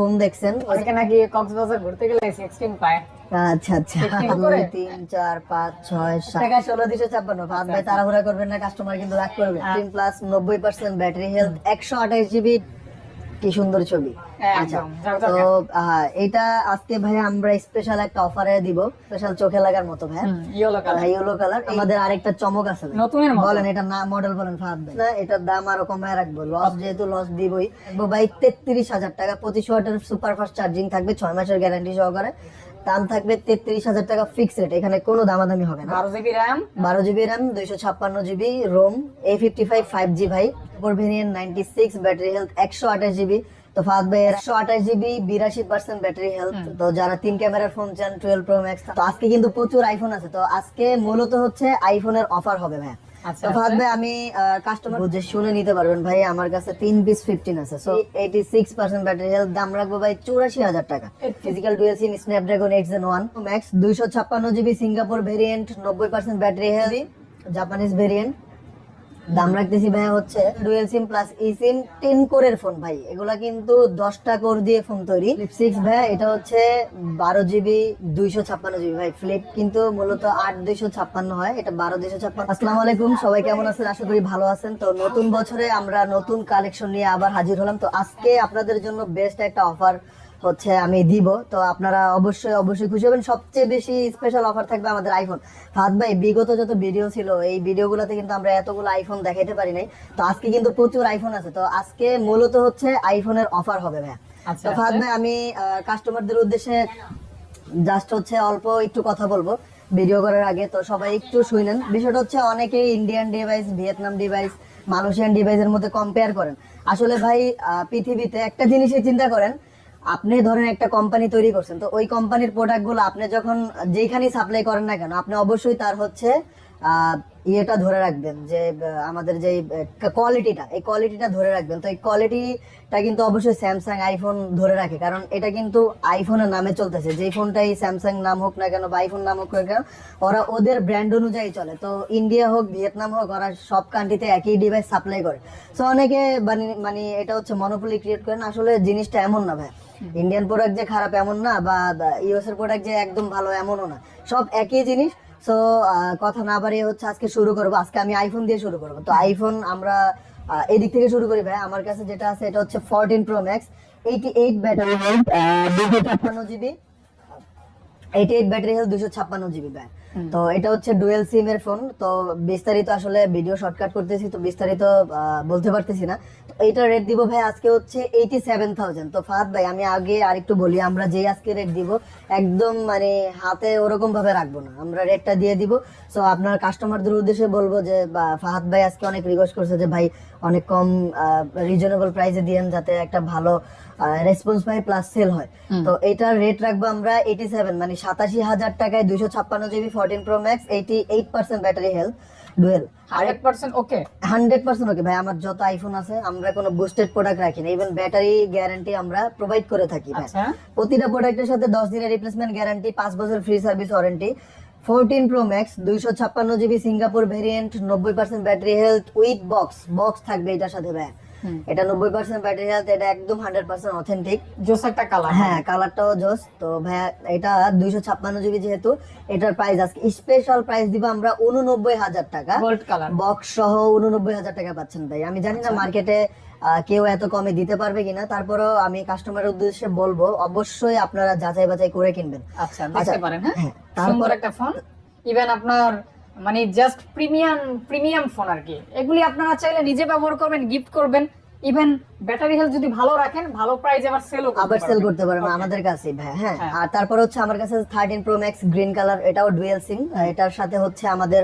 Phone দেখছেন? ওইখানে নাকি কক্সবাজার ঘুরতে গেলে সিক্সটিন পায়। আচ্ছা আচ্ছা। দুই, তিন চার পাঁচ ছয় সাত। টাকা ষোলো দুশো ছাপ্পান্ন ফাহাদ ভাই তাড়াহুড়া করবেন না কাস্টমার কিন্তু রাগ করবে। তিন প্লাস নব্বই পার্সেন্ট ব্যাটারি হেলথ একশো আঠাশ জিবি কি সুন্দর ছবি। আচ্ছা তো এটা আজকে ভাই আমরা স্পেশাল একটা অফারে দিব। স্পেশাল চোখে লাগার মতো ভাই। ইয়েলো কালার ইয়েলো কালার আমাদের আরেকটা চমক আছে নতুনের বলেন এটা না মডেল বলেন ফাহাদ ভাই। এটার দাম আরও কমায় রাখব। লস যেহেতু লস দিবই। ভাই তেত্রিশ হাজার টাকা পঁচিশ ওয়াটের সুপার ফাস্ট চার্জিং থাকবে ছয় মাসের গ্যারান্টি সহকারে। দাম থাকবে তেত্রিশ হাজার টাকা ফিক্স রেট এখানে কোনো দামাদামি হবে না। বারো জিবি র্যাম বারো জিবি র্যাম দুইশো ছাপ্পান্ন GB ROM A fifty five five G ভাই। Four variant ninety six battery health একশো আঠাশ জিবি তো ফাহাদ ভাই একশো আঠাশ জিবি বিরাশি পার্সেন্ট ব্যাটারি হেলথ তো যারা তিন ক্যামেরার ফোন চান টুয়েলভ প্রো ম্যাক্স তো আজকে কিন্তু প্রচুর আইফোন আছে। তো আজকে মূলত হচ্ছে আইফোনের অফার হবে ভাই ফাহাদ ভাই আমি কাস্টমার বুঝে শুনে নিতে পারবেন। ভাই আমার কাছে তিন পিস ফিফটিন আছে so eighty six percent battery health দাম রাখব ভাই চৌরাশি হাজার টাকা। Physical dual SIM Snapdragon eight gen one max দুইশো ছাপ্পান্ন জিবি সিঙ্গাপুর ভেরিয়েন্ট নব্বই percent battery health Japanese variant দাম রাখতেছি ভাই হচ্ছে dual SIM plus e SIM ten কোরের ফোন ভাই। এগুলা কিন্তু দশটা কোর দিয়ে ফোন তৈরি। ফ্লিপ সিক্স ভাই এটা হচ্ছে বারো জিবি দুইশো ছাপ্পান্ন জিবি ভাই ফ্লিপ কিন্তু মূলত আট দুইশো ছাপ্পান্ন হয়, এটা বারো দুইশো ছাপ্পান্ন। আসসালামু আলাইকুম, সবাই কেমন আছেন? আশা করি ভালো আছেন। তো নতুন বছরে আমরা নতুন কালেকশন নিয়ে আবার হাজির হলাম। তো আজকে আপনাদের জন্য বেস্ট একটা অফার হচ্ছে আমি দিব। তো আপনারা অবশ্যই অবশ্যই খুশি হবেন। সবচেয়ে বেশি স্পেশাল অফার থাকবে আমাদের আইফোন ফাহাদ ভাই বিগত যত ভিডিও ছিল এই ভিডিওগুলোতে কিন্তু আমরা এতগুলো আইফোন দেখাইতে পারি নাই। তো আজকে কিন্তু প্রচুর আইফোন আছে। তো আজকে মূলত হচ্ছে আইফোনের অফার হবে ভাই আচ্ছা, তো ফাহাদ ভাই আমি কাস্টমারদের উদ্দেশ্যে জাস্ট হচ্ছে অল্প একটু কথা বলব। ভিডিও করার আগে তো সবাই একটু শুনেন। বিষয়টা হচ্ছে অনেকে Indian device Vietnam device Malaysian ডিভাইসের মধ্যে কম্পেয়ার করেন। আসলে ভাই পৃথিবীতে একটা জিনিসই চিন্তা করেন আপনি ধরেন একটা কোম্পানি তৈরি করছেন, তো ওই কোম্পানির প্রোডাক্টগুলো আপনি যখন যেখানেই সাপ্লাই করেন না কেন, আপনি অবশ্যই তার হচ্ছে ইয়েটা ধরে রাখবেন যে আমাদের যে কোয়ালিটিটা এই কোয়ালিটিটা ধরে রাখবেন। তো এই কোয়ালিটিটা কিন্তু অবশ্যই স্যামসাং আইফোন ধরে রাখে, কারণ এটা কিন্তু আইফোনের নামে চলতেছে। যে ফোনটাই স্যামসাং নাম হোক না কেন বা আইফোন নাম হোক না কেন, ওরা ওদের ব্র্যান্ড অনুযায়ী চলে। তো ইন্ডিয়া হোক ভিয়েতনাম হোক, ওরা সব কান্ট্রিতে একই ডিভাইস সাপ্লাই করে। সো অনেকে মানে মানে এটা হচ্ছে মনোপলি ক্রিয়েট করেন। আসলে জিনিসটা এমন না ভাই। ইন্ডিয়ান প্রোডাক্ট যে খারাপ এমন না, বা ইউএস এর প্রোডাক্ট যে একদম ভালো এমনও না। সব একই জিনিস। সো কথা না বাড়িয়ে হচ্ছে আজকে শুরু করব। আজকে আমি আইফোন দিয়ে শুরু করব। তো আইফোন আমরা এদিক থেকে শুরু করি ভাই। আমার কাছে যেটা আছে, এটা হচ্ছে fourteen pro max eighty eight battery health দুশো ছাপ্পান্ন GB eighty eight battery health দুশো ছাপ্পান্ন জিবি ভাই। তো এটা হচ্ছে ডুয়েল সিম এর ফোন। তো বিস্তারিত আসলে ভিডিও শর্টকাট করতেছি তো বিস্তারিত বলতে পারতেছি না। তো এইটা রেট দিব ভাই আজকে হচ্ছে এইটি সেভেন থাউজেন্ড তো ফাহাদ ভাই আমি আগে আরেকটু বলি আমরা যেই আজকে রেট দিব একদম মানে হাতে ওরকম ভাবে রাখব না। আমরা রেটটা দিয়ে দিব। সো আপনার কাস্টমারদের উদ্দেশ্যে বলব যে ফাহাদ ভাই আজকে অনেক রিকোয়েস্ট করছে যে ভাই অনেক কম রিজনেবল প্রাইসে দিয়েন যাতে একটা ভালো রেসপন্স পাই প্লাস সেল হয়। তো এটার রেট রাখব আমরা এইটি সেভেন মানে সাতাশি হাজার টাকায় দুইশো ছাপ্পান্ন GB fourteen pro max eighty eight percent battery health dual hundred percent okay hundred percent okay ভাই আমার যত আইফোন আছে আমরা কোনো বুস্টেড প্রোডাক্ট রাখি না ইভেন ব্যাটারি গ্যারান্টি আমরা প্রোভাইড করে থাকি ভাই। আচ্ছা। প্রতিটা প্রোডাক্টের সাথে দশ দিনের রিপ্লেসমেন্ট গ্যারান্টি পাঁচ বছর free service warranty fourteen pro max দুইশো ছাপ্পান্ন জিবি সিঙ্গাপুর ভেরিয়েন্ট নব্বই percent battery health with box box থাকবে এটার সাথে ভাই। এটা নব্বই পার্সেন্ট ব্যাটারি হেলথ এটা একদম হান্ড্রেড পার্সেন্ট অথেন্টিক জোস একটা কালার হ্যাঁ কালারটাও জোস। তো ভাইয়া এটা দুইশো ছাপ্পান্ন জিবি যেহেতু এটার প্রাইস আজকে স্পেশাল প্রাইস দিব আমরা উননব্বই হাজার টাকা। গোল্ড কালার বক্স সহ উননব্বই হাজার টাকা পাচ্ছেন ভাই আমি জানি আচ্ছা। না মার্কেটে কেউ এত কমে দিতে পারবে কিনা তারপরেও আমি কাস্টমারের উদ্দেশ্যে বলব অবশ্যই আপনারা যাচাই বাছাই করে কিনবেন। আচ্ছা দেখতে পারেন হ্যাঁ। হ্যাঁ, তারপর- একটা ফোন ইভেন আপনার মানে জাস্ট প্রিমিয়াম প্রিমিয়াম ফোন আর কি এগুলি আপনারা চাইলে নিজে ব্যবহার করবেন গিফট করবেন। ইভেন ব্যাটারি হেলথ যদি ভালো রাখেন ভালো প্রাইস আবার সেলও আবার সেল করতে পারবেন আমাদের কাছে ভাই হ্যাঁ। হ্যাঁ। আর তারপর হচ্ছে আমার কাছে thirteen pro max green colour এটাও ডুয়েল সিম এটার সাথে হচ্ছে আমাদের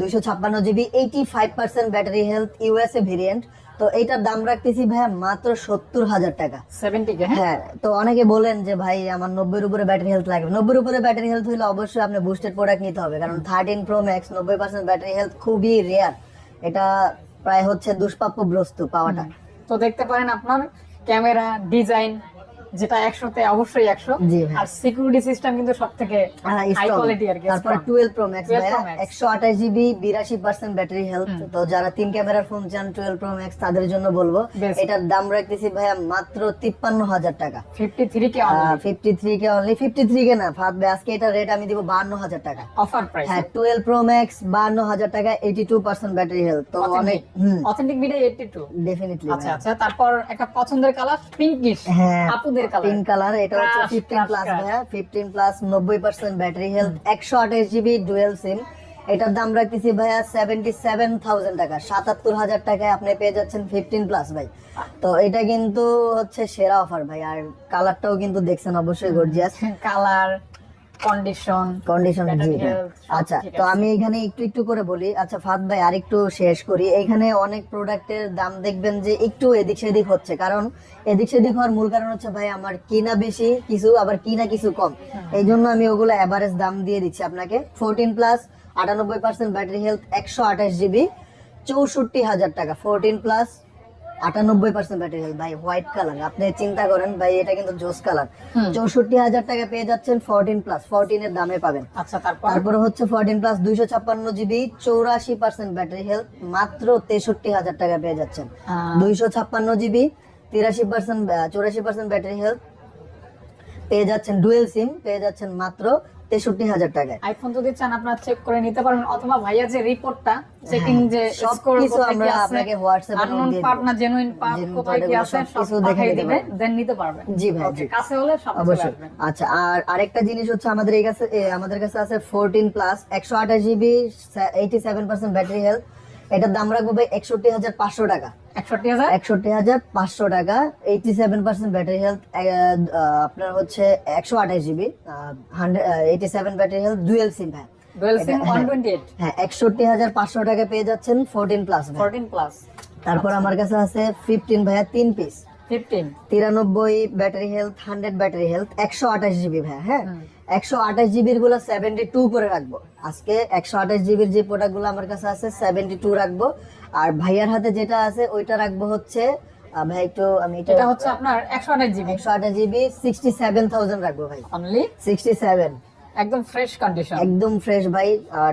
দুইশো ছাপ্পান্ন GB eighty five percent battery health USA variant তো এইটার দাম রাখতেছি ভাইয়া মাত্র সত্তর হাজার টাকা। সেভেন্টি হ্যাঁ? হ্যাঁ তো অনেকে বলেন যে ভাই আমার নব্বইয়ের উপরে ব্যাটারি হেলথ লাগবে। নব্বইয়ের উপরে ব্যাটারি হেলথ হলে অবশ্যই আপনি বুস্টেড প্রোডাক্ট নিতে হবে। কারণ থার্টিন প্রো ম্যাক্স নব্বই পার্সেন্ট ব্যাটারি হেলথ খুবই রেয়ার এটা প্রায় হচ্ছে দুষ্প্রাপ্য ব্রস্তু পাওয়াটা। তো দেখতে পারেন আপনার ক্যামেরা ডিজাইন যেটা একশোতে অবশ্যই একশো। আর সিকিউরিটি সিস্টেম কিন্তু সব থেকে হাই কোয়ালিটি আর কি তারপরে। Twelve pro max 12 Pro Max। একশো আঠাশ জিবি বিরাশি পার্সেন্ট ব্যাটারি হেলথ তো যারা তিন ক্যামেরার ফোন চান টুয়েলভ প্রো ম্যাক্স তাদের জন্য বলব। এটার দাম রাখতেছি ভাইয়া মাত্র তিপ্পান্ন হাজার টাকা। 53 K fifty three K only fifty three K না ভাই আজকে এটা রেট আমি দিব বান্ন হাজার টাকা। অফার প্রাইস হ্যাঁ টুয়েলভ প্রো ম্যাক্স বান্ন হাজার টাকা eighty two percent battery health তো অনেক অথেন্টিক ভিডিও 82 ডেফিনেটলি আচ্ছা আচ্ছা তারপর একটা পছন্দের কালার পিঙ্কিশ হ্যাঁ। আপুদের কালার পিঙ্ক কালার এটা হচ্ছে Crush, ফিফটিন crush, প্লাস ভাইয়া প্লাস নব্বই পার্সেন্ট ব্যাটারি হেলথ একশো আঠাশ জিবি ডুয়েল সিম এটার দাম রাখতেছি ভাইয়া সেভেন্টি সেভেন থাউজেন্ড টাকা সাতাত্তর হাজার টাকায় আপনি পেয়ে যাচ্ছেন ফিফটিন প্লাস ভাই। তো এটা কিন্তু হচ্ছে সেরা অফার ভাই আর কালারটাও কিন্তু দেখছেন অবশ্যই গর্জিয়াস কালার কন্ডিশন কন্ডিশন জি আচ্ছা তো আমি এখানে একটু একটু করে বলি। আচ্ছা ফাদ ভাই আরেকটু শেষ করি। এখানে অনেক প্রোডাক্টের দাম দেখবেন যে একটু এদিক সেদিক হচ্ছে। কারণ এদিক সেদিক হওয়ার মূল কারণ হচ্ছে ভাই আমার কিনা বেশি কিছু আবার কিনা কিছু কম। এই জন্য আমি ওগুলো অ্যাভারেজ দাম দিয়ে দিচ্ছি আপনাকে। ফোরটিন প্লাস আটানব্বই পার্সেন্ট ব্যাটারি হেলথ একশো আঠাশ জিবি চৌষট্টি হাজার টাকা। ফোরটিন প্লাস আটানব্বই পার্সেন্ট ব্যাটারি হেলথ ভাই হোয়াইট কালার আপনি চিন্তা করেন ভাই এটা কিন্তু জোস কালার চৌষট্টি হাজার টাকা পেয়ে যাচ্ছেন ফোরটিন প্লাস ফোরটিনের দামে পাবেন। আচ্ছা তারপরে? হচ্ছে ফোরটিন প্লাস দুইশো ছাপ্পান্ন জিবি চৌরাশি পার্সেন্ট ব্যাটারি হেলথ মাত্র তেষট্টি হাজার টাকা পেয়ে যাচ্ছেন। দুইশো ছাপ্পান্ন জিবি তিরাশি পার্সেন্ট চৌরাশি পার্সেন্ট ব্যাটারি হেলথ পেয়ে যাচ্ছেন ডুয়েল সিম পেয়ে যাচ্ছেন মাত্র তেষট্টি হাজার টাকায়। আইফোন যদি চান আপনারা চেক করে নিতে পারবেন অথবা ভাইয়া যে রিপোর্টটা চেকিং যে সব কিছু আমরা আপনাকে হোয়াটসঅ্যাপ দিয়ে পার্টনার জেনুইন পার্ট কোথায় কি আছে সব দেখে দিবে দেন নিতে পারবেন। জি ভাই, কাছে হলে সব অবশ্যই। আচ্ছা আর আরেকটা জিনিস হচ্ছে আমাদের এই কাছে আমাদের কাছে আছে ফোরটিন প্লাস একশো আঠাশ GB eighty seven percent battery health এটার দাম রাখব ভাই একষট্টি হাজার পাঁচশো টাকা। একষট্টি হাজার? পাঁচশো টাকা eighty seven percent battery health আপনার হচ্ছে একশো আঠাশ GB hundred eighty seven battery health dual SIM ভাই। হ্যাঁ। একষট্টি হাজার পাঁচশো টাকা পেয়ে যাচ্ছেন ফোরটিন প্লাস ফোরটিন প্লাস তারপর আমার কাছে আছে ফিফটিন ভাইয়া তিন পিস ফিফটিন তিরানব্বই battery health hundred battery health একশো আঠাশ জিবি ভাই হ্যাঁ? একশো আঠাশ জিবিরগুলো সেভেন্টি টু করে রাখব। আজকে একশো আঠাশ জিবির যে আমার কাছে আছে সেভেন্টি টু রাখব। আর ভাইয়ার হাতে যেটা আছে ওইটা রাখব হচ্ছে ভাই একটু আমি এটা হচ্ছে আপনার একশো আঠাশ জিবি। একশো আঠাশ জিবি সিক্সটি সেভেন থাউজেন্ড রাখব ভাই। অনলি সিক্সটি সেভেন একদম ফ্রেশ কন্ডিশন একদম ফ্রেশ ভাই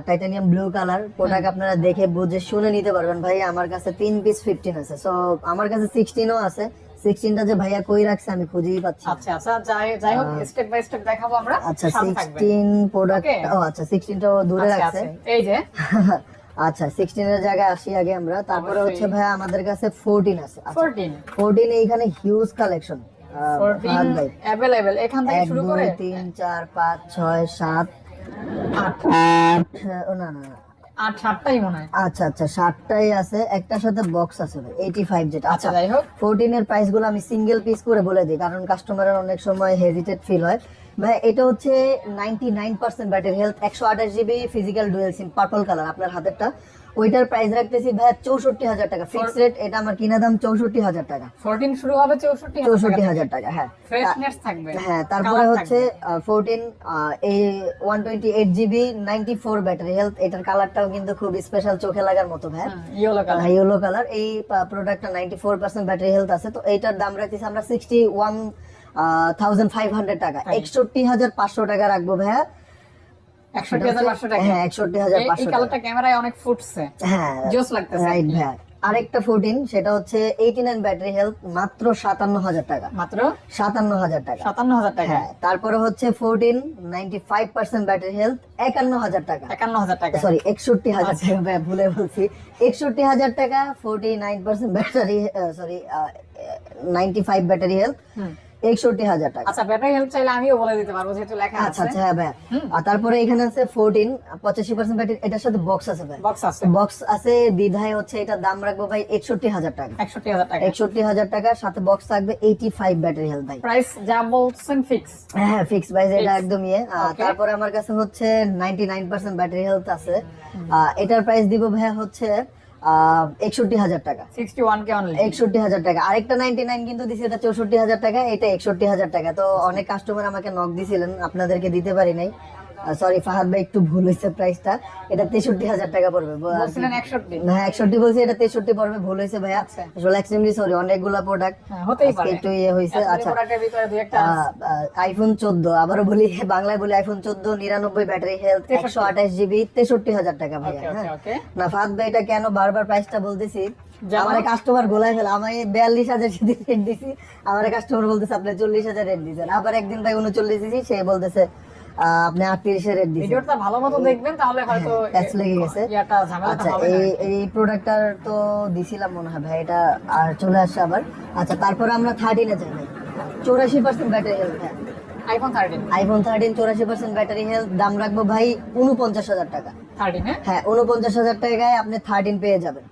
টাইটানিয়াম ব্লু কালার প্রোডাক্ট আপনারা দেখে বুঝে শুনে নিতে পারবেন ভাই আমার কাছে তিন পিস ফিফটিন আছে। সো আমার কাছে সিক্সটিনও আছে। সিক্সটিনটা যে ভাইয়া কই রাখছে আমি খুঁজেই পাচ্ছি আচ্ছা আচ্ছা যাই হোক স্টেপ বাই স্টেপ দেখাবো আমরা আচ্ছা। সিক্সটিন প্রোডাক্ট ও আচ্ছা সিক্সটিনটা দূরে আচ্ছা, রাখছে। এই যে। আচ্ছা সিক্সটিনের জায়গায় আসি আগে আমরা। তারপরে হচ্ছে ভাই আমাদের কাছে ফোরটিন আছে। ফোরটিন ফোরটিন এইখানে হিউজ কালেকশন অ্যাভেলেবেল এখান থেকে শুরু করে তিন চার পাঁচ ছয় সাত আট। আট। না না। আট সাতটাই মনে হয়। আচ্ছা আচ্ছা ষাটটাই আছে। একটার সাথে বক্স আছে এইটি ফাইভ যেটা। আচ্ছা আচ্ছা যাই হোক। আমি সিঙ্গেল পিস করে বলে দিই কারণ কাস্টমারের অনেক সময় হেজিটেট ফিল হয়। ভাই এটা হচ্ছে ninety nine percent battery health একশো আঠাশ GB physical dual SIM purple colour আপনার হাতেরটা। ওইটার প্রাইস রাখতেছি ভাই চৌষট্টি হাজার টাকা। ফিক্স রেট এটা আমার কিনা দাম চৌষট্টি হাজার টাকা। ফোরটিন শুরু হবে চৌষট্টি চৌষট্টি হাজার টাকা হ্যাঁ। ফ্রেশনেস থাকবে। হ্যাঁ তারপরে হচ্ছে। ফোরটিন এই one twenty eight GB ninety four battery health এটার কালারটাও কিন্তু খুব স্পেশাল চোখে লাগার মতো ভাই ইয়েলো কালার ইয়েলো কালার এই প্রোডাক্টটা ninety four percent battery health আছে তো এইটার দাম রাখতেছি আমরা sixty one thousand five hundred টাকা. একষট্টি হাজার পাঁচশো টাকা রাখব ভাইয়া। আরেকটা ফোরটিন সেটা হচ্ছে এইটি নাইন ব্যাটারি হেলথ মাত্র সাতান্ন হাজার টাকা। মাত্র? সাতান্ন হাজার টাকা। সাতান্ন হাজার টাকা। হ্যাঁ তারপরে হচ্ছে fourteen ninety five percent battery health একান্ন হাজার টাকা। একান্ন হাজার টাকা। সরি একষট্টি হাজার আচ্ছা। টাকা ভুলে বলছি। একষট্টি হাজার টাকা forty nine percent battery sorry ninety five battery health. একষট্টি হাজার টাকা। আচ্ছা ব্যাটারি হেল্প চাইলে আমিও বলে দিতে পারব যেহেতু লেখা আচ্ছা আছে। আচ্ছা হ্যাঁ ভাই আর তারপরে এখানে আছে ফোরটিন পঁচাশি পার্সেন্ট ব্যাটারি এটার সাথে বক্স আছে ভাই। বক্স আছে। বক্স আছে বিধায় হচ্ছে এটার দাম রাখব ভাই একষট্টি হাজার টাকা। একষট্টি হাজার টাকা। একষট্টি হাজার টাকা সাথে বক্স থাকবে এইটি ফাইভ ব্যাটারি হেলথ ভাই। প্রাইস যা বলছেন ফিক্স হ্যাঁ ফিক্স প্রাইস এটা. একদম ইয়ে। তারপরে আমার কাছে হচ্ছে ninety nine percent battery health আছে এটার প্রাইস দিব ভাইয়া হচ্ছে একষট্টি হাজার টাকা। সিক্সটি ওয়ান কে অনলি একষট্টি হাজার টাকা। আরেকটা নাইনটি নাইন কিন্তু দিছি এটা চৌষট্টি হাজার টাকা এটা একষট্টি হাজার টাকা। তো অনেক কাস্টমার আমাকে নক দিছিলেন আপনাদেরকে দিতে পারি নাই। সরি ফাহাদ ভাই একটু ভুল হয়েছে প্রাইসটা এটা তেষট্টি হাজার টাকা পড়বে হ্যাঁ একষট্টি। বলছি এটা তেষট্টি পড়বে ভুল হয়েছে ভাইয়া। আচ্ছা। আসলে এক্সট্রিমলি সরি অনেকগুলা প্রোডাক্ট একটু ইয়ে হয়েছে আচ্ছা। আইফোন চোদ্দ আবারও বলি বাংলায় বলি আইফোন চোদ্দ নিরানব্বই ব্যাটারি হেলথ একশো আঠাশ জিবি তেষট্টি হাজার টাকা ভাইয়া হ্যাঁ। না ফাহাদ ভাই এটা কেন বারবার প্রাইসটা বলতেছি? আমার কাস্টমার গোলায় ফেলে আমি বিয়াল্লিশ হাজার রেট দিছি আমার কাস্টমার বলতেছে আপনি চল্লিশ হাজার রেট দিয়েছেন। আবার একদিন ভাই উনচল্লিশ দিছি সে বলতেছে আপনি আটত্রিশে রেট দিয়েছেন। ভিডিওটা ভালো মতো দেখবেন তাহলে হয়তো প্যাচ লেগে গেছে। ইয়াটা আচ্ছা এই এই প্রোডাক্টটার তো দিছিলাম মনে হয় ভাই এটা আর চলে আসছে আবার। আচ্ছা তারপরে আমরা থার্টিনে যাই ভাই। চৌরাশি পার্সেন্ট ব্যাটারি হেলথ হ্যাঁ আইফোন থার্টিন আইফোন থার্টিন চৌরাশি পার্সেন্ট ব্যাটারি হেলথ দাম রাখব ভাই উনপঞ্চাশ হাজার টাকা। থার্টিন হ্যাঁ হ্যাঁ উনপঞ্চাশ হাজার টাকায় আপনি থার্টিন পেয়ে যাবেন।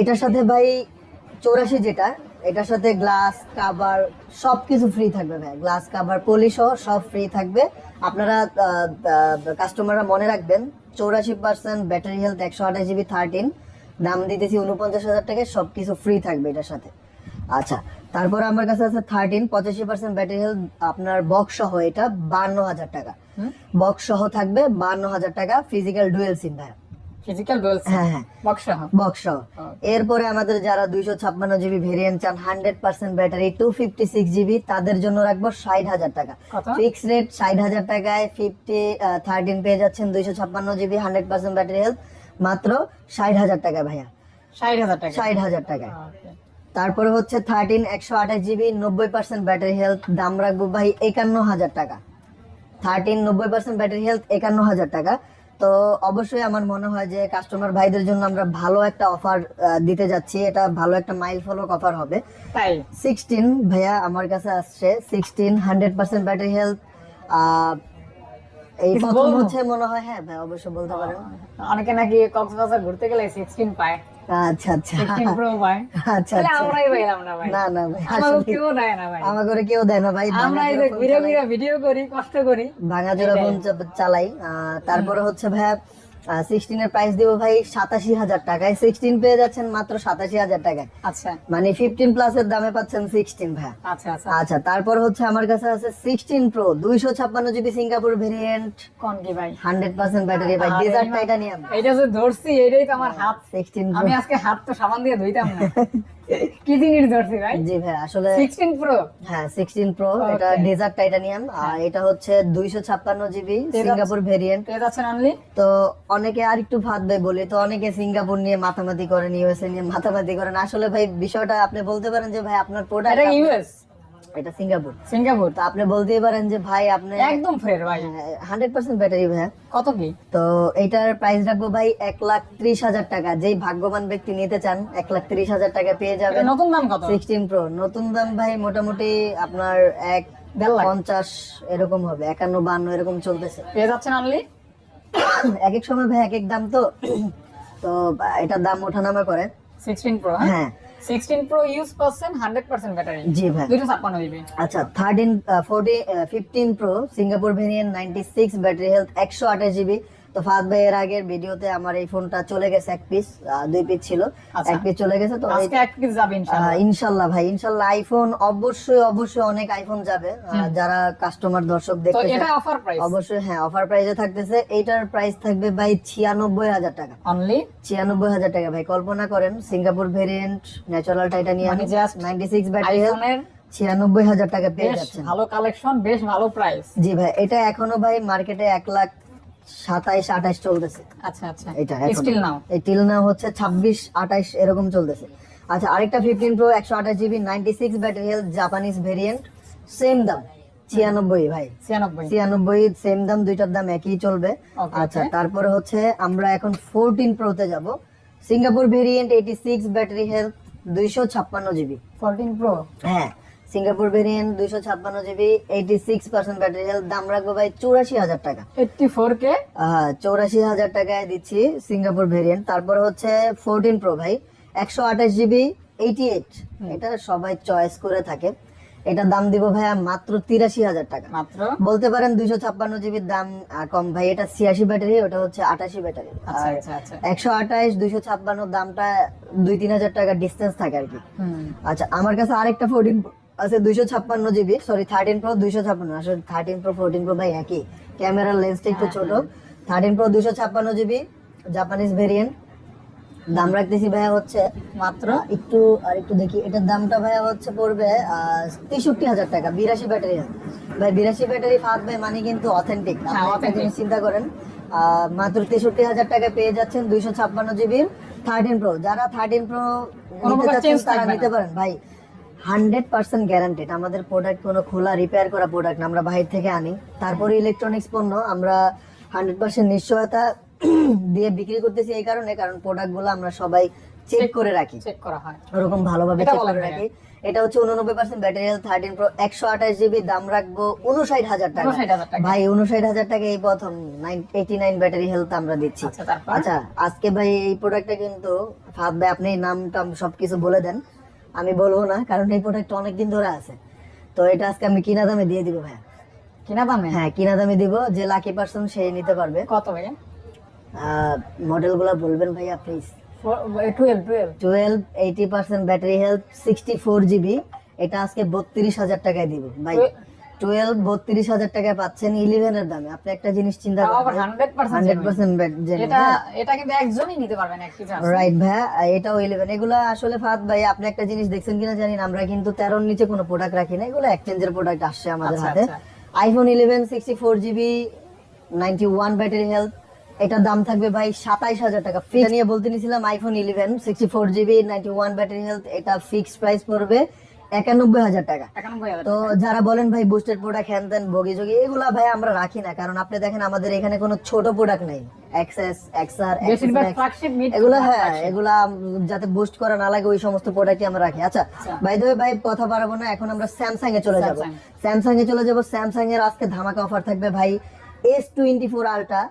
এটার সাথে ভাই চৌরাশি যেটা এটার সাথে গ্লাস কাভার সব কিছু ফ্রি থাকবে ভাই। গ্লাস কাভার পলি সহ সব ফ্রি থাকবে। আপনারা কাস্টমাররা মনে রাখবেন চৌরাশি পার্সেন্ট ব্যাটারি হেলথ একশো আঠাশ জিবি থার্টিন দাম দিতেছি উনপঞ্চাশ হাজার টাকায় সব কিছু ফ্রি থাকবে এটার সাথে। আচ্ছা তারপর আমার কাছে আছে থার্টিন পঁচাশি পার্সেন্ট ব্যাটারি হেলথ আপনার বক্স সহ এটা বান্ন হাজার টাকা? বক্স সহ থাকবে বান্ন হাজার টাকা ফিজিক্যাল ডুয়েল সিম ভাই ফিজিক্যাল হ্যাঁ হ্যাঁ। এরপরে আমাদের যারা দুইশো ছাপ্পান্ন জিবি ভেরিয়েন্ট চান hundred percent battery two fifty six GB তাদের জন্য রাখব ষাট হাজার টাকা। ফিক্স রেট ষাট হাজার টাকায় ফিফটি থার্টিন পেয়ে যাচ্ছেন দুইশো ছাপ্পান্ন GB hundred percent battery health মাত্র ষাট হাজার টাকা ভাইয়া। ষাট হাজার টাকা ষাট হাজার Okay. তারপরে হচ্ছে থার্টিন একশো আঠাশ জিবি নব্বই পার্সেন্ট ব্যাটারি হেলথ দাম রাখব ভাই একান্ন হাজার টাকা। থার্টিন নব্বই পার্সেন্ট ব্যাটারি হেলথ একান্ন হাজার টাকা। তো অবশ্যই আমার মনে হয় যে কাস্টমার ভাইদের জন্য আমরা ভালো একটা অফার দিতে যাচ্ছি। এটা ভালো একটা মাইল ফলক অফার হবে। তাই? সিক্সটিন ভাইয়া আমার কাছে আসছে। Sixteen hundred percent battery health এই প্রথম হচ্ছে মনে হয় হ্যাঁ ভাই অবশ্যই বলতে পারেন। অনেকে নাকি কক্সবাজার ঘুরতে গেলে সিক্সটিন পায়। আচ্ছা আচ্ছা। আচ্ছা আচ্ছা। না না ভাই আমাকে কেউ দেয় না ভাই। আমার ঘরে ভাই ঘুরে ভিডিও করি কষ্ট করি। ভাঙাচোরা ফোন চা- চালাই। তারপরে হচ্ছে ভাইয়া সিক্সটিন এর প্রাইস দিব ভাই সাতাশি হাজার টাকায়। সিক্সটিন পেয়ে যাচ্ছেন মাত্র সাতাশি হাজার টাকায়। আচ্ছা। মানে ফিফটিন প্লাস এর দামে পাচ্ছেন সিক্সটিন ভাই। আচ্ছা আচ্ছা। আচ্ছা তারপর হচ্ছে আমার কাছে আছে সিক্সটিন প্রো দুইশো ছাপ্পান্ন জিবি সিঙ্গাপুর ভেরিয়েন্ট কোন কি ভাই? হান্ড্রেড পার্সেন্ট ব্যাটারি ভাই ডেজার্ট টাইটানিয়াম এটা যে ধরছি এটাই তো আমার হাত। সিক্সটিন আমি আজকে হাত তো সাবান দিয়ে ধুইতাম না। কি জিনিস ধরছি ভাই জি ভাই আসলে সিক্সটিন প্রো হ্যাঁ প্রো এটা ডেজার্ট টাইটানিয়াম আর এটা হচ্ছে দুইশো ছাপ্পান্ন জিবি সিঙ্গাপুর ভেরিয়েন্ট পেয়ে যাচ্ছেন অনলি তো অনেকে আর একটু ভাত ভাই বলি তো অনেকে সিঙ্গাপুর নিয়ে মাথামাতি করেন ইউএসএ নিয়ে মাথামাতি করেন। আসলে ভাই বিষয়টা আপনি বলতে পারেন যে ভাই আপনার এটা প্রোডাক্ট ইউএস এটা সিঙ্গাপুর। সিঙ্গাপুর তো আপনি বলতেই পারেন যে ভাই আপনি একদম ভাই। হান্ড্রেড পার্সেন্ট ব্যাটারি ভাই কত কি? তো এইটার প্রাইস রাখব ভাই এক লাখ ত্রিশ হাজার টাকা। যেই ভাগ্যবান ব্যক্তি নিতে চান এক লাখ ত্রিশ হাজার টাকা পেয়ে যাবেন। নতুন দাম কত? সিক্সটিন প্রো নতুন দাম ভাই মোটামুটি আপনার এক পঞ্চাশ এরকম হবে একান্ন বান্ন এরকম চলতেছে। পেয়ে যাচ্ছেন অনলি এক এক সময় ভাই এক এক দাম তো। তো এটার দাম ওঠানামা করে। সিক্সটিন প্রো হ্যাঁ। সিক্সটিন প্রো ইউজ করছেন 100% ব্যাটারি জি ভাই। দুইশো ছাপ্পান্ন জিবি আচ্ছা thirteen forty fifteen pro Singapore variant ninety six battery health একশো আঠাশ জিবি তো ফাদ ভাই এর আগের ভিডিওতে আমার এই ফোনটা চলে গেছে এক পিস দুই পিস ছিল। আচ্ছা। এক পিস চলে গেছে তো আজকে এক পিস যাবে ইনশাআল্লাহ। আহ, ইনশাল্লাহ ভাই ইনশাল্লাহ আইফোন অবশ্যই অবশ্যই অনেক আইফোন যাবে। যারা কাস্টমার দর্শক তো দেখতে এটা অফার প্রাইস অবশ্যই হ্যাঁ অফার প্রাইসে থাকতেছে। এইটার প্রাইস থাকবে ভাই ছিয়ানব্বই হাজার টাকা। অনলি ছিয়ানব্বই হাজার টাকা ভাই কল্পনা করেন সিঙ্গাপুর ভেরিয়েন্ট ন্যাচারাল টাইটানিয়াম মানে just ninety six battery health ছিয়ানব্বই হাজার টাকা পেয়ে বেশ যাচ্ছেন। ভালো কালেকশন বেশ ভালো প্রাইস জি ভাই এটা এখনও ভাই মার্কেটে এক লাখ সাতাইশ আঠাইশ চলতেছে। আচ্ছা আচ্ছা। এটা এখনও। নাও এই টিল নাও হচ্ছে ছাব্বিশ আঠাইশ এরকম চলতেছে। আচ্ছা আরেকটা ফিফটিন প্রো একশো আঠাশ GB ninety six battery health Japanese variant same দাম। ছিয়ানব্বই ভাই। ছিয়ানব্বই। ছিয়ানব্বই সেম দাম দুইটার দাম একই চলবে। আচ্ছা তারপরে হচ্ছে আমরা এখন ফোরটিন প্রোতে যাব। Singapore variant eighty six battery health দুইশো ছাপ্পান্ন জিবি ফোরটিন প্রো হ্যাঁ। সিঙ্গাপুর ভেরিয়েন্ট দুইশো ছাপ্পান্ন GB eighty six percent battery health দাম রাখব ভাই চৌরাশি হাজার টাকা। এইটটি ফোর কে হ্যাঁ চৌরাশি হাজার টাকায় দিচ্ছি সিঙ্গাপুর ভেরিয়েন্ট। তারপর হচ্ছে ফোরটিন প্রো ভাই একশো আঠাশ জিবি এইটি এইট এটা সবাই চয়েস করে থাকে। এটার দাম দিব ভাইয়া মাত্র তিরাশি হাজার টাকা। মাত্র? বলতে পারেন দুইশো ছাপ্পান্ন জিবির দাম কম। ভাই এটা ছিয়াশি ব্যাটারি ওটা হচ্ছে আটাশি ব্যাটারি। আচ্ছা আর আচ্ছা আচ্ছা। একশো আঠাশ দুইশো ছাপ্পান্ন দামটা দুই তিন হাজার টাকা ডিস্টেন্স থাকে আর কি। আচ্ছা আমার কাছে আরেকটা ফোরটিন আছে দুইশো ছাপ্পান্ন জিবি সরি থার্টিন প্রো দুইশো ছাপ্পান্ন আসলে থার্টিন প্রো ফোরটিন প্রো ভাই একই। ক্যামেরার লেন্সটা একটু ছোট। থার্টিন প্রো দুশো ছাপ্পান্ন জিবি জাপানিজ ভেরিয়েন্ট দাম রাখতেছি ভাইয়া হচ্ছে মাত্র একটু আর একটু দেখি এটার দামটা ভাইয়া হচ্ছে পড়বে তেষট্টি হাজার টাকা বিরাশি ব্যাটারি। ভাই বিরাশি ব্যাটারি ফাঁক ভাই মানে কিন্তু অথেন্টিক হ্যাঁ, জিনিস চিন্তা করেন মাত্র তেষট্টি হাজার টাকা পেয়ে যাচ্ছেন দুইশো ছাপ্পান্ন জিবির থার্টিন প্রো যারা থার্টিন প্রো নিতে চাচ্ছেন তারা নিতে পারেন। ভাই হান্ড্রেড পার্সেন্ট গ্যারান্টেড। আমাদের প্রোডাক্ট কোনো খোলা রিপেয়ার করা প্রোডাক্ট না। আমরা বাইরে থেকে আনি। তারপরে ইলেকট্রনিক্স পণ্য আমরা হান্ড্রেড পার্সেন্ট নিশ্চয়তা দিয়ে বিক্রি করতেছি এই কারণে কারণ প্রোডাক্টগুলো আমরা সবাই চেক করে রাখি। চেক করা হয়। ওরকম ভালোভাবে চেক করে রাখি। এটা হচ্ছে উননব্বই পার্সেন্ট ব্যাটারি থার্টিন প্রো একশো আঠাশ জিবি দাম রাখব উনষাট হাজার টাকা। ভাই উনষাট হাজার টাকা এই প্রথম এইটি নাইন ব্যাটারি হেলথ আমরা দিচ্ছি। আচ্ছা আচ্ছা আজকে ভাই এই প্রোডাক্টটা কিন্তু ভাই আপনি নাম টাম সবকিছু বলে দেন। আমি বলব না কারণ এই প্রোডাক্ট অনেকদিন ধরে আছে। তো এটা আজকে আমি কিনা দামে দিয়ে দিব ভাইয়া। কিনা দামে? হ্যাঁ কিনা দামে দিব যে লাকি পার্সন সে নিতে পারবে। কত ভাইয়া? মডেলগুলো বলবেন ভাইয়া please twelve eighty percent battery health sixty four GB এটা আজকে বত্রিশ হাজার টাকায় দিব ভাই। টুয়েলভ বত্রিশ হাজার টাকায় পাচ্ছেন দামে। আপনি একটা জিনিস চিন্তা আবার হান্ড্রেড হান্ড্রেড পার্সেন্ট পার্সেন্ট এটা এটা কিন্তু একজনই নিতে পারবেন রাইট ভাইয়া এটাও ইলেভেন এগুলো আসলে ফাত ভাই আপনি একটা জিনিস দেখছেন কিনা জানি না। আমরা কিন্তু তেরোর নিচে কোনো প্রোডাক্ট রাখি না। এগুলো এক্সচেঞ্জের প্রোডাক্ট আসছে আমাদের আচ্ছা, হাতে। IPhone eleven sixty four GB ninety one battery health এটার দাম থাকবে ভাই সাতাইশ হাজার টাকা। ফিক্স নিয়ে বলতে নিছিলাম iPhone eleven sixty four GB ninety one battery health এটা ফিক্সড প্রাইস পড়বে একানব্বই হাজার টাকা। তো যারা বলেন ভাই বুস্টেড প্রোডাক্ট হ্যান তেন যোগি এগুলা ভাই আমরা রাখি না। কারণ আপনি দেখেন আমাদের এখানে কোনো ছোট প্রোডাক্ট নেই। এক্সএস এক্সআর এগুলো হ্যাঁ এগুলা যাতে বুস্ট করা না লাগে ওই সমস্ত প্রোডাক্টই আমরা রাখি। আচ্ছা ভাই দেবে ভাই কথা না এখন আমরা স্যামসাং এ চলে যাব। স্যামসাং এ চলে যাব। স্যামসাং এর আজকে ধামাকা অফার থাকবে ভাই এস টোয়েন্টি ফোর আলট্রা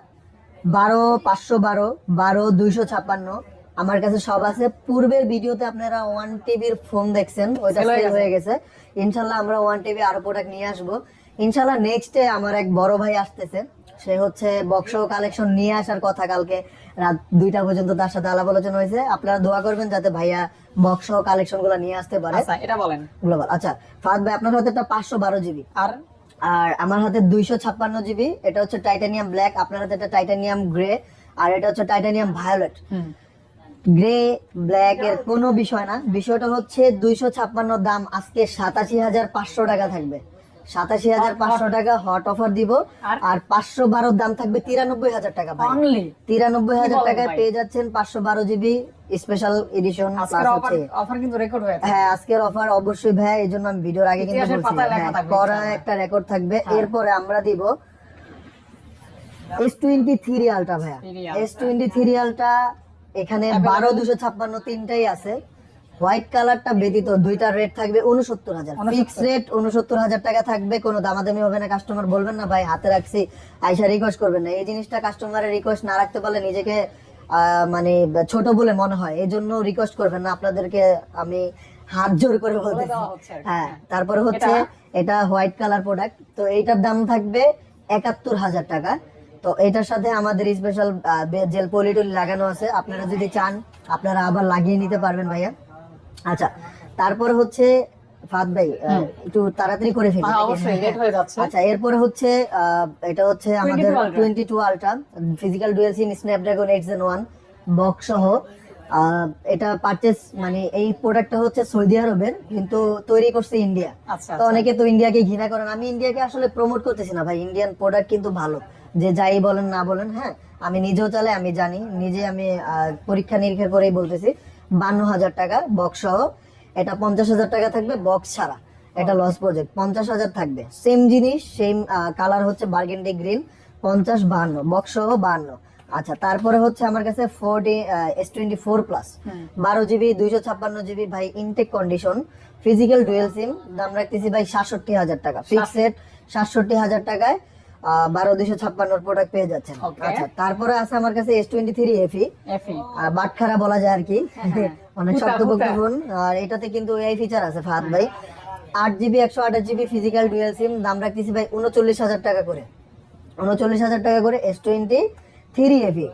বারো পাঁচশো বারো বারো দুইশো ছাপ্পান্ন। আমার কাছে সব আছে। পূর্বের ভিডিওতে আপনারা ওয়ান টিভির ফোন দেখছেন ওইটা হয়ে সেল গেছে। হয়ে গেছে। ইনশাল্লাহ আমরা ওয়ান টিভি আরও প্রোডাক্ট নিয়ে আসব। ইনশাল্লাহ নেক্সটে আমার এক বড় ভাই আসতেছে। সে হচ্ছে বক্স কালেকশন নিয়ে আসার কথা কালকে। রাত দুইটা পর্যন্ত তার সাথে আলাপ আলোচনা হয়েছে। আপনারা দোয়া করবেন যাতে ভাইয়া বক্স কালেকশনগুলো নিয়ে আসতে পারে। আচ্ছা এটা বলেন। গ্লোবাল আচ্ছা ফাহাদ ভাই আপনার হাতে একটা পাঁচশো বারো জিবি আর? আর আমার হাতে দুইশো ছাপ্পান্ন জিবি এটা হচ্ছে টাইটানিয়াম ব্ল্যাক আপনার হাতে একটা টাইটানিয়াম গ্রে আর এটা হচ্ছে titanium violet hmm. Grey black এর কোনো বিষয় না। বিষয়টা হচ্ছে দুইশো ছাপ্পান্ন দাম আজকে সাতাশি হাজার পাঁচশো টাকা থাকবে। সাতাশি হাজার পাঁচশো টাকা হট অফার দিব। আর- পাঁচশো বারোর দাম থাকবে তিরানব্বই হাজার টাকা তিরানব্বই হাজার টাকায় পেয়ে যাচ্ছেন পাঁচশো বারো জিবি স্পেশাল এডিশন আজকের অফার অফার কিন্তু রেকর্ড হ্যাঁ আজকের অফার অবশ্যই ভাই এই জন্য আমি ভিডিওর আগে কিন্তু বলছি। লেখা হ্যাঁ, করা একটা রেকর্ড থাকবে। হ্যাঁ। এরপরে আমরা দিব এস টোয়েন্টি থ্রি আলট্রা ভাইয়া। এস টোয়েন্টি থ্রি আলট্রা এখানে বারো দুশো ছাপ্পান্ন তিনটাই আছে। হোয়াইট কালারটা ব্যতীত দুইটা রেট থাকবে উনসত্তর হাজার। 69 ফিক্স রেট উনসত্তর হাজার টাকা থাকবে। কোনো দামাদামি হবে না কাস্টমার বলবেন না ভাই হাতে রাখছি। আইসা রিকোয়েস্ট করবেন না। এই জিনিসটা কাস্টমারের রিকোয়েস্ট না রাখতে পারলে নিজেকে আহ, মানে ছোট বলে মনে হয়। এই জন্য রিকোয়েস্ট করবেন না। আপনাদেরকে আমি হাত জোর করে বলতে হ্যাঁ। তারপরে হচ্ছে এটা- এটা হোয়াইট কালার প্রোডাক্ট তো এইটার দাম থাকবে একাত্তর হাজার টাকা। তো এটার সাথে আমাদের স্পেশাল জেল পলিটুলি লাগানো আছে। আপনারা যদি চান আপনারা আবার লাগিয়ে নিতে পারবেন ভাইয়া। আচ্ছা তারপরে হচ্ছে ফাদ ভাই একটু তাড়াতাড়ি করে ফেলি হ্যাঁ, আচ্ছা এরপরে হচ্ছে এটা হচ্ছে আমাদের twenty two ultra physical dual sim Snapdragon eight gen one box সহ। এটা পারচেস মানে এই প্রোডাক্টটা হচ্ছে সৌদি আরবের কিন্তু তৈরি করছে ইন্ডিয়া আচ্ছা তো অনেকে তো ইন্ডিয়াকে ঘৃণা করেন। আমি ইন্ডিয়াকে আসলে প্রমোট করতেছি না ভাই। ইন্ডিয়ান প্রোডাক্ট কিন্তু ভালো। যে যাই বলেন না বলেন হ্যাঁ আমি নিজেও চালাই আমি জানি নিজে আমি পরীক্ষা নিরীক্ষা করেই বলতেছি বান্ন হাজার টাকা বক্স সহ এটা পঞ্চাশ হাজার টাকা থাকবে বক্স ছাড়া এটা লস প্রজেক্ট পঞ্চাশ হাজার থাকবে। সেম জিনিস সেম কালার হচ্ছে বার্গেন্ডি গ্রিন পঞ্চাশ বাহান্ন বক্স সহ বাহান্ন আচ্ছা তারপরে হচ্ছে আমার কাছে forty S twenty four plus বারো জিবি দুইশো ছাপ্পান্ন জিবি ভাই intact condition physical dual sim দাম রাখতেছি ভাই সাতষট্টি হাজার টাকা। ফিক্স রেট সাতষট্টি হাজার টাকায় বারো ছাপ্পান্নর প্রোডাক্ট পেয়ে যাচ্ছেন। আচ্ছা তারপরে আছে আমার কাছে এস টোয়েন্টি থ্রি এফি বাটখারা বলা যায় আর কি। অনেক হুতা, ফোন আর এটাতে কিন্তু এই ফিচার আছে ফাহাদ ভাই। আট জিবি একশো আঠাশ জিবি ফিজিক্যাল ডুয়েল সিম দাম রাখতেছি ভাই উনচল্লিশ হাজার টাকা করে। উনচল্লিশ হাজার টাকা করে এস টোয়েন্টি থ্রি এফি